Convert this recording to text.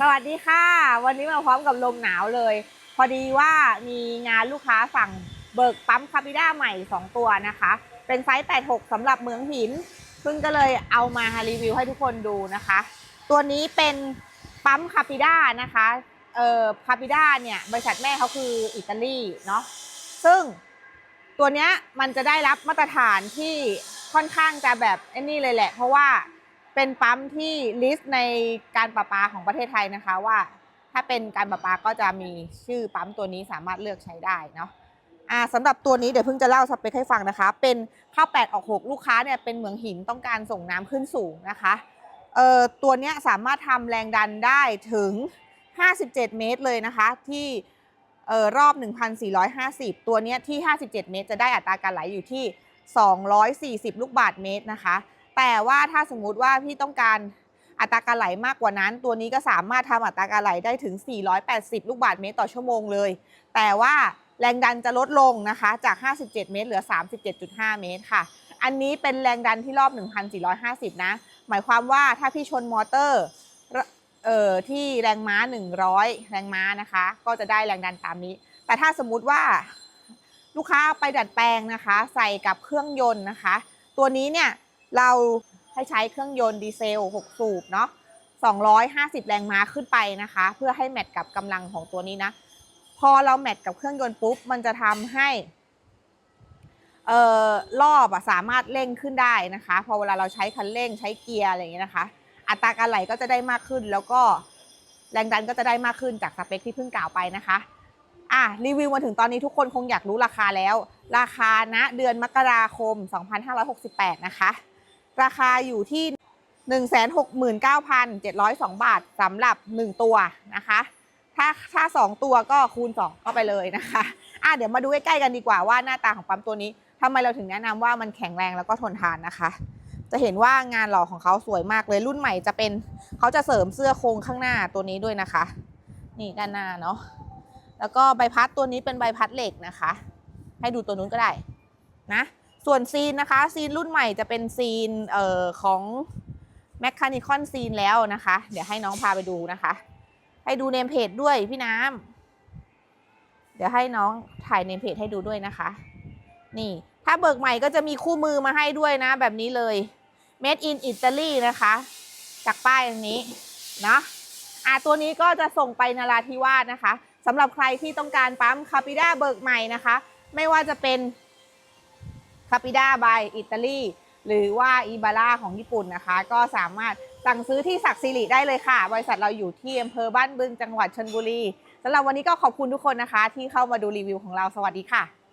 สวัสดีค่ะ วันนี้มาพร้อมกับลมหนาวเลย พอดีว่ามีงานลูกค้าสั่งเบิกปั๊มคาปิด้าใหม่ 2 ตัวนะคะ เป็นไซส์ 86สำหรับเมืองหิน ซึ่งก็เลยเอามารีวิวให้ทุกคนดูนะคะ ตัวนี้เป็นปั๊มคาปิด้านะคะเอ่อคาปิด้าเนี่ยบริษัทแม่เขาคืออิตาลีเนาะซึ่งตัวเนี้ยมันจะได้รับมาตรฐานที่ค่อนข้างจะแบบไอ้นี่เลยแหละ เพราะว่า เป็นปั๊มที่ลิสต์ในการประปาของประเทศไทยนะคะว่า ถ้าเป็นการประปาก็จะมีชื่อปั๊มตัวนี้สามารถเลือกใช้ได้เนาะอ่าสำหรับตัวนี้เดี๋ยวเพิ่งจะเล่าสเปคให้ฟังนะคะ เป็นข้าวแปดออกหกลูกค้าเนี่ยเป็นเหมืองหินต้องการส่งน้ำขึ้นสูงนะคะเอ่อตัวเนี้ยสามารถทำแรงดันได้ถึง 57 เมตรเลยนะคะที่เอ่อรอบ 1,450 ตัวเนี้ยที่ 57 เมตร จะได้อัตราการไหลอยู่ที่ 240 ลูกบาทเมตรนะคะ แต่ว่าถ้าสมมุติว่าพี่ต้องการอัตราการไหลมากกว่านั้น ตัวนี้ก็สามารถทำอัตราการไหลได้ถึง 480 ลูกบาทเมตรต่อชั่วโมงเลย แต่ว่าแรงดันจะลดลงนะคะ จาก 57 เมตร เหลือ 37.5 เมตรค่ะ อันนี้เป็นแรงดันที่รอบ 1,450 นะ หมายความว่าถ้าพี่ชนมอเตอร์เอ่อที่แรงม้า 100 แรงม้านะคะ ก็จะได้แรงดันตามนี้ แต่ถ้าสมมุติว่าลูกค้าไปดัดแปลงนะคะ ใส่กับเครื่องยนต์นะคะ ตัวนี้เนี่ย เราให้ใช้เครื่องยนต์ดีเซล 6 สูบเนาะ250 แรงม้าขึ้นไปนะคะ เพื่อให้แมทกับกำลังของตัวนี้นะ พอเราแมทกับเครื่องยนต์ปุ๊บ มันจะทำให้เอ่อรอบอะสามารถเร่งขึ้นได้นะคะ พอเวลาเราใช้คันเร่งใช้เกียร์อะไรอย่างเงี้ยนะคะ อัตราการไหลก็จะได้มากขึ้น แล้วก็แรงดันก็จะได้มากขึ้นจากสเปคที่เพิ่งกล่าวไปนะคะอะรีวิวมาถึงตอนนี้ทุกคนคงอยากรู้ราคาแล้ว ราคาณเดือนมกราคม 2568 นะคะ ราคาอยู่ที่ 169,702 บาทสำหรับ 1 ตัวนะคะ ถ้าถ้า 2 ตัวก็คูณ 2 เข้าไปเลยนะคะอะเดี๋ยวมาดูใกล้ๆกันดีกว่าว่าหน้าตาของปั๊มตัวนี้ทำไมเราถึงแนะนำว่ามันแข็งแรงแล้วก็ทนทานนะคะ จะเห็นว่างานหล่อของเขาสวยมากเลยรุ่นใหม่จะเป็นเขาจะเสริมเสื้อโครงข้างหน้าตัวนี้ด้วยนะคะ นี่ด้านหน้าเนาะแล้วก็ใบพัดตัวนี้เป็นใบพัดเหล็กนะคะ ให้ดูตัวนู้นก็ได้นะ ส่วนซีนนะคะซีนรุ่นใหม่จะเป็นซีนเอ่อของแมคคานิคอนซีนแล้วนะคะ เดี๋ยวให้น้องพาไปดูนะคะ ให้ดูเนมเพจด้วยพี่น้ำเดี๋ยวให้น้องถ่ายเนมเพจให้ดูด้วยนะคะ นี่ถ้าเบิกใหม่ก็จะมีคู่มือมาให้ด้วยนะ แบบนี้เลย Made in Italy นะคะ จากป้ายตรงนี้นะอะตัวนี้ก็จะส่งไปนาราธิวาสนะคะสำหรับใครที่ต้องการปั๊มคาปิด้าเบิกใหม่นะคะ ไม่ว่าจะเป็น คาปิด้าบายอิตาลีหรือว่าอีบาร่าของญี่ปุ่นนะคะ ก็สามารถสั่งซื้อที่ศักดิ์สิริได้เลยค่ะ บริษัทเราอยู่ที่อำเภอบ้านบึงจังหวัดชลบุรีสำหรับวันนี้ก็ขอบคุณทุกคนนะคะ ที่เข้ามาดูรีวิวของเราสวัสดีค่ะ